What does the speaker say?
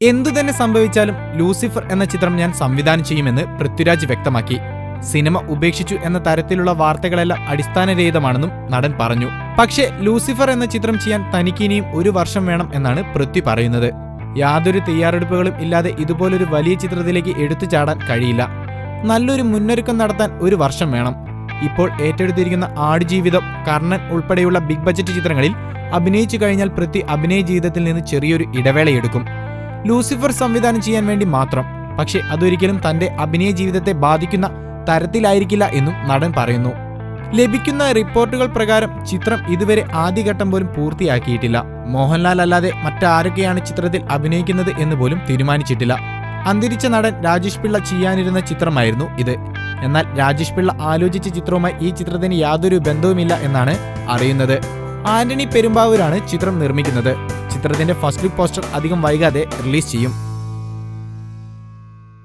എന്തു തന്നെ സംഭവിച്ചാലും ലൂസിഫർ എന്ന ചിത്രം ഞാൻ സംവിധാനം ചെയ്യുമെന്ന് പൃഥ്വിരാജ് വ്യക്തമാക്കി. സിനിമ ഉപേക്ഷിച്ചു എന്ന തരത്തിലുള്ള വാർത്തകളെല്ലാം അടിസ്ഥാനരഹിതമാണെന്നും നടൻ പറഞ്ഞു. പക്ഷേ ലൂസിഫർ എന്ന ചിത്രം ചെയ്യാൻ തനിക്കിനിയും ഒരു വർഷം വേണം എന്നാണ് പൃഥ്വി പറയുന്നത്. യാതൊരു തയ്യാറെടുപ്പുകളും ഇല്ലാതെ ഇതുപോലൊരു വലിയ ചിത്രത്തിലേക്ക് എടുത്തു ചാടാൻ കഴിയില്ല. നല്ലൊരു മുന്നൊരുക്കം നടത്താൻ ഒരു വർഷം വേണം. ഇപ്പോൾ ഏറ്റെടുത്തിരിക്കുന്ന ആടുജീവിതം കർണൻ ഉൾപ്പെടെയുള്ള ബിഗ് ബജറ്റ് ചിത്രങ്ങളിൽ അഭിനയിച്ചു കഴിഞ്ഞാൽ പൃഥ്വി അഭിനയ ജീവിതത്തിൽ നിന്ന് ചെറിയൊരു ഇടവേളയെടുക്കും. ലൂസിഫർ സംവിധാനം ചെയ്യാൻ വേണ്ടി മാത്രം. പക്ഷേ അതൊരിക്കലും തന്റെ അഭിനയ ജീവിതത്തെ ബാധിക്കുന്ന തരത്തിലായിരിക്കില്ല എന്നും നടൻ പറയുന്നു. ലഭിക്കുന്ന റിപ്പോർട്ടുകൾ പ്രകാരം ചിത്രം ഇതുവരെ ആദ്യഘട്ടം പോലും പൂർത്തിയാക്കിയിട്ടില്ല. മോഹൻലാൽ അല്ലാതെ മറ്റാരൊക്കെയാണ് ചിത്രത്തിൽ അഭിനയിക്കുന്നത് എന്ന് പോലും തീരുമാനിച്ചിട്ടില്ല. അന്തരിച്ച നടൻ രാജേഷ് പിള്ള ചെയ്യാനിരുന്ന ചിത്രമായിരുന്നു ഇത്. എന്നാൽ രാജേഷ് പിള്ള ആലോചിച്ച ചിത്രവുമായി ഈ ചിത്രത്തിന് യാതൊരു ബന്ധവുമില്ല എന്നാണ് അറിയുന്നത്. ആന്റണി പെരുമ്പാവൂരാണ് ചിത്രം നിർമ്മിക്കുന്നത്. ചിത്രത്തിന്റെ ഫസ്റ്റ് ലുക്ക് പോസ്റ്റർ അധികം വൈകാതെ റിലീസ് ചെയ്യും.